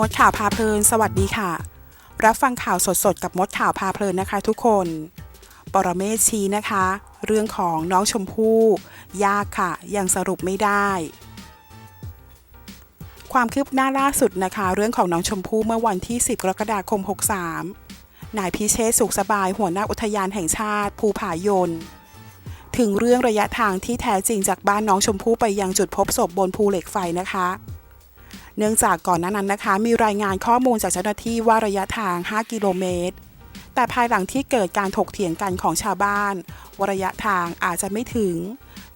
มดข่าวพาเพลิน สวัสดีค่ะ รับฟังข่าวสดๆ กับมดข่าวพาเพลินนะคะทุกคน ปรเมศชี้นะคะ เรื่องของน้องชมพู่ ยากค่ะ ยังสรุปไม่ได้ ความคืบหน้าล่าสุดนะคะ เรื่องของน้องชมพู่เมื่อวันที่ 10 กรกฎาคม 63 นายพิเชษสุขสบายหัวหน้าอุทยานแห่งชาติ ภูผายนถึงเรื่องระยะทางที่แท้จริงจากบ้านน้องชมพู่ไปยังจุดพบศพบนภูเหล็กไฟนะคะ เนื่องจากก่อนหน้านั้นนะคะ มีรายงานข้อมูลจากเจ้าหน้าที่ว่าระยะทาง 5 กิโลเมตร แต่ภายหลังที่เกิดการถกเถียงกันของชาวบ้านว่าระยะทางอาจจะไม่ถึง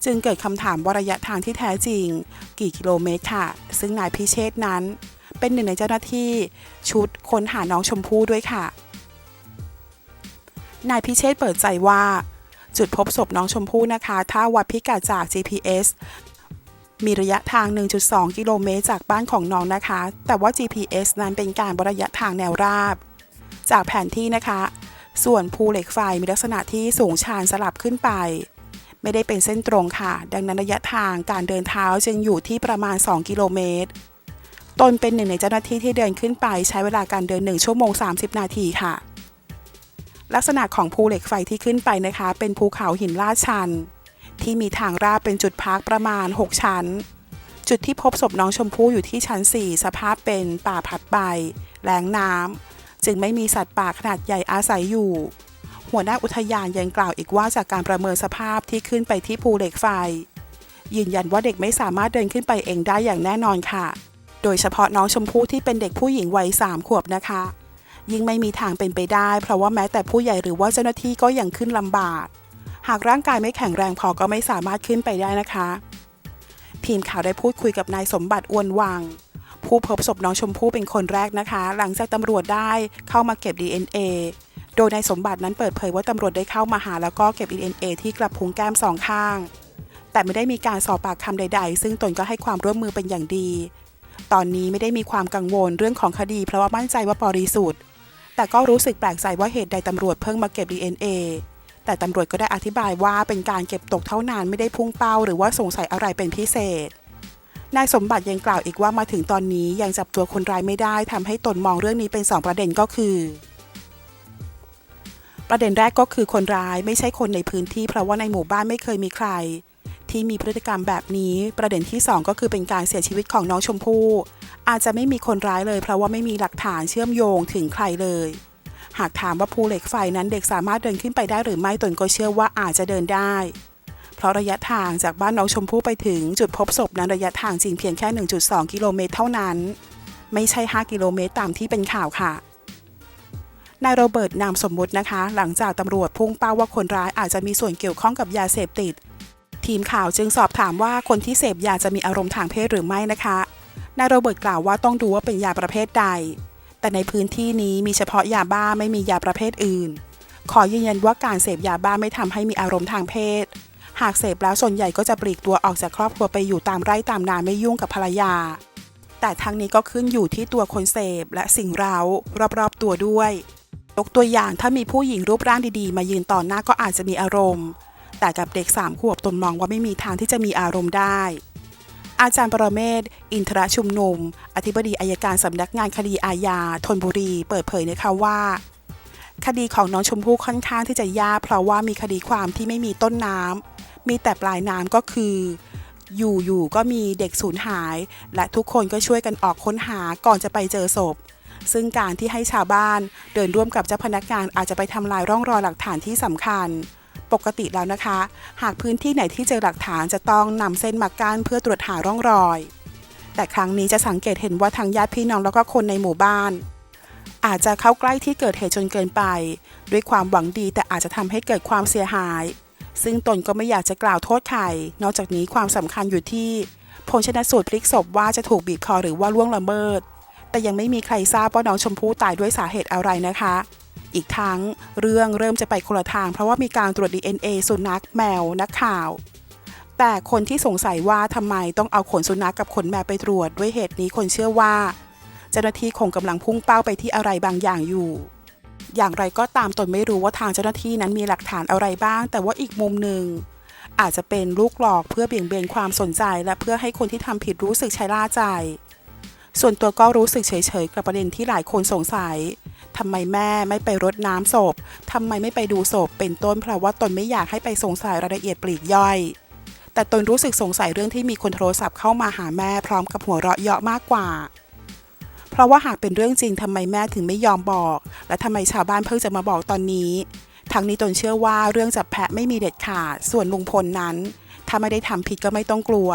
จึงเกิดคำถามว่าระยะทางที่แท้จริง กี่กิโลเมตรค่ะ ซึ่งนายพิเชษนั้น เป็นหนึ่งในเจ้าหน้าที่ชุดค้นหาน้องชมพู่ด้วยค่ะ นายพิเชษเปิดใจว่าจุดพบศพน้องชมพู่นะคะ ถ้าวัดพิกัดจาก GPS มีระยะทาง 1.2 กิโลเมตรจากบ้านของน้องนะคะ แต่ว่า GPS นั้นเป็นการวัดระยะทางแนวราบ จากแผนที่นะคะ ส่วนภูเหล็กไฟมีลักษณะที่สูงชันสลับขึ้นไป ไม่ได้เป็นเส้นตรงค่ะ ดังนั้นระยะทางการเดินเท้าจึงอยู่ที่ประมาณ 2 กิโลเมตร ตนเป็นหนึ่งในเจ้าหน้าที่ที่เดินขึ้นไปใช้เวลาการเดิน 1 ชั่วโมง 30 นาทีค่ะ ลักษณะของภูเหล็กไฟที่ขึ้นไปนะคะ เป็นภูเขาหินลาดชัน ที่มีทางราบเป็นจุดพักประมาณ 6 ชั้น จุดที่พบศพน้องชมพู่อยู่ที่ชั้น 4 สภาพเป็นป่าผัดใบแหล่งน้ำจึงไม่มีสัตว์ป่าขนาดใหญ่อาศัยอยู่ หัวหน้าอุทยานยังกล่าวอีกว่าจากการประเมินสภาพที่ขึ้นไปที่ภูเหล็กไฟ ยืนยันว่าเด็กไม่สามารถเดินขึ้นไปเองได้อย่างแน่นอนค่ะ โดยเฉพาะน้องชมพู่ที่เป็นเด็กผู้หญิงวัย3ขวบนะคะ ยิ่งไม่มีทางเป็นไปได้ เพราะว่าแม้แต่ผู้ใหญ่หรือว่าเจ้าหน้าที่ก็ยังขึ้นลำบาก หากร่างกายไม่แข็งแรงพอก็ไม่สามารถขึ้นไปได้นะคะ ทีมข่าวได้พูดคุยกับนายสมบัติอวนวัง ผู้พบศพน้องชมพู่เป็นคนแรกนะคะ หลังจากตำรวจได้เข้ามาเก็บ DNA โดยนายสมบัตินั้นเปิดเผยว่าตำรวจได้เข้ามาหาแล้วก็เก็บ DNA ที่กระพุ้งแก้มสองข้าง แต่ไม่ได้มีการสอบปากคำใด ๆ ซึ่งตนก็ให้ความร่วมมือเป็นอย่างดี ตอนนี้ไม่ได้มีความกังวลเรื่องของคดี เพราะว่ามั่นใจว่าบริสุทธิ์ แต่ก็รู้สึกแปลกใจว่าเหตุใดตำรวจเพิ่งมาเก็บ DNA แต่ตำรวจก็ได้อธิบายว่าเป็นการเก็บตกเท่านั้นไม่ได้พุ่งเป้าหรือว่าสงสัยอะไรเป็นพิเศษ นายสมบัติยังกล่าวอีกว่ามาถึงตอนนี้ยังจับตัวคนร้ายไม่ได้ทำให้ตนมองเรื่องนี้เป็น 2 ประเด็นก็คือ ประเด็นแรกก็คือคนร้ายไม่ใช่คนในพื้นที่เพราะว่าในหมู่บ้านไม่เคยมีใคร ที่มีพฤติกรรมแบบนี้ ประเด็นที่ 2 ก็คือเป็นการเสียชีวิตของน้องชมพู่อาจจะไม่มีคนร้ายเลย เพราะว่าไม่มีหลักฐานเชื่อมโยงถึงใครเลย หากถามว่าภูเหล็กไฟนั้นเด็กสามารถเดินขึ้นไปได้หรือไม่ตนก็เชื่อว่าอาจจะเดินได้ เพราะระยะทางจากบ้านน้องชมพู่ไปถึงจุดพบศพนั้นระยะทางจริงเพียงแค่ 1.2 กิโลเมตรเท่านั้น ไม่ใช่ 5 กิโลเมตรตามที่เป็นข่าวค่ะนายโรเบิร์ตนามสมมุตินะคะ หลังจากตำรวจพุ่งเป้าว่าคนร้ายอาจจะมีส่วนเกี่ยวข้องกับยาเสพติด ทีมข่าวจึงสอบถามว่าคนที่เสพยาจะมีอารมณ์ทางเพศหรือไม่นะคะนายโรเบิร์ตกล่าวว่าต้องดูว่าเป็นยาประเภทใด แต่ในพื้นที่นี้มีเฉพาะยาบ้าไม่มียาประเภทอื่น ขอยืนยันว่าการเสพยาบ้าไม่ทำให้มีอารมณ์ทางเพศ หากเสพแล้วส่วนใหญ่ก็จะปลีกตัวออกจากครอบครัวไปอยู่ตามไร่ตามนาไม่ยุ่งกับภรรยา แต่ทั้งนี้ก็ขึ้นอยู่ที่ตัวคนเสพและสิ่งเร้ารอบๆตัวด้วยยกตัวอย่างถ้ามีผู้หญิงรูปร่างดีๆ มายืนต่อหน้าก็อาจจะมีอารมณ์ แต่กับเด็กสามขวบตนมองว่าไม่มีทางที่จะมีอารมณ์ได้ อาจารย์ปรเมศ อินทรชุมนุม อธิบดีอายการสำนักงานคดีอาญาธนบุรี เปิดเผยนะคะว่า คดีของน้องชมพู่ค่อนข้างที่จะยากเพราะว่ามีคดีความที่ไม่มีต้นน้ำมีแต่ปลายน้ำก็คืออยู่ๆก็มีเด็กสูญหาย และทุกคนก็ช่วยกันออกค้นหาก่อนจะไปเจอศพ ซึ่งการที่ให้ชาวบ้านเดินร่วมกับเจ้าพนักงานอาจจะไปทำลายร่องรอยหลักฐานที่สำคัญ ปกติแล้วนะคะ หากพื้นที่ไหนที่เจอหลักฐานจะต้องนำเส้นมากั้นเพื่อตรวจหาร่องรอย แต่ครั้งนี้จะสังเกตเห็นว่าทางญาติพี่น้องแล้วก็คนในหมู่บ้าน อาจจะเข้าใกล้ที่เกิดเหตุจนเกินไป ด้วยความหวังดีแต่อาจจะทำให้เกิดความเสียหาย ซึ่งตนก็ไม่อยากจะกล่าวโทษใครนอกจากนี้ความสำคัญอยู่ที่ผลชนสูตรพลิกศพว่าจะถูกบีบคอหรือว่าล่วงละเมิด แต่ยังไม่มีใครทราบว่าน้องชมพู่ตายด้วยสาเหตุอะไรนะคะ อีกทั้งเรื่องเริ่มจะไปคนละทาง เพราะว่ามีการตรวจ DNA สุนัขแมวนักข่าว แต่คนที่สงสัยว่าทำไมต้องเอาขนสุนัขกับขนแมวไปตรวจ ด้วยเหตุนี้คนเชื่อว่าเจ้าหน้าที่คงกำลังพุ่งเป้าไปที่อะไรบางอย่างอยู่ อย่างไรก็ตามตนไม่รู้ว่าทางเจ้าหน้าที่นั้นมีหลักฐานอะไรบ้าง แต่ว่าอีกมุมหนึ่งอาจจะเป็นลูกหลอกเพื่อเบี่ยงเบนความสนใจ และเพื่อให้คนที่ทำผิดรู้สึกชะล่าใจ ส่วนตัวก็รู้สึกเฉยๆกับประเด็นที่หลายคนสงสัย ทำไมแม่ไม่ไปรดน้ำศพทำไมไม่ไปดูศพเป็นต้นเพราะว่าตนไม่อยากให้ไปสงสัยรายละเอียดปลีกย่อย แต่ตนรู้สึกสงสัยเรื่องที่มีคนโทรศัพท์เข้ามาหาแม่พร้อมกับหัวเราะเยาะมากกว่า เพราะว่าหากเป็นเรื่องจริงทำไมแม่ถึงไม่ยอมบอก และทำไมชาวบ้านเพิ่งจะมาบอกตอนนี้ ทั้งนี้ตนเชื่อว่าเรื่องจับแพะไม่มีเด็ดขาดส่วนลุงพลนั้น ถ้าไม่ได้ทำผิดก็ไม่ต้องกลัว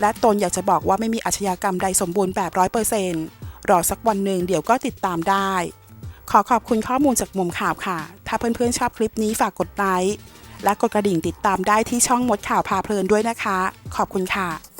และตนอยากจะบอกว่าไม่มีอาชญากรรมใดสมบูรณ์แบบร้อยเปอร์เซนต์รอสักวันหนึ่งเดี๋ยวก็ติดตามได้ อขอบคุณข้อมูลจากมุมข่าวค่ะ ถ้าเพื่อนๆชอบคลิปนี้ฝากกดไลค์และกดกระดิ่งติดตามได้ที่ช่องมดข่าวพาเพลินด้วยนะคะ ขอบคุณค่ะ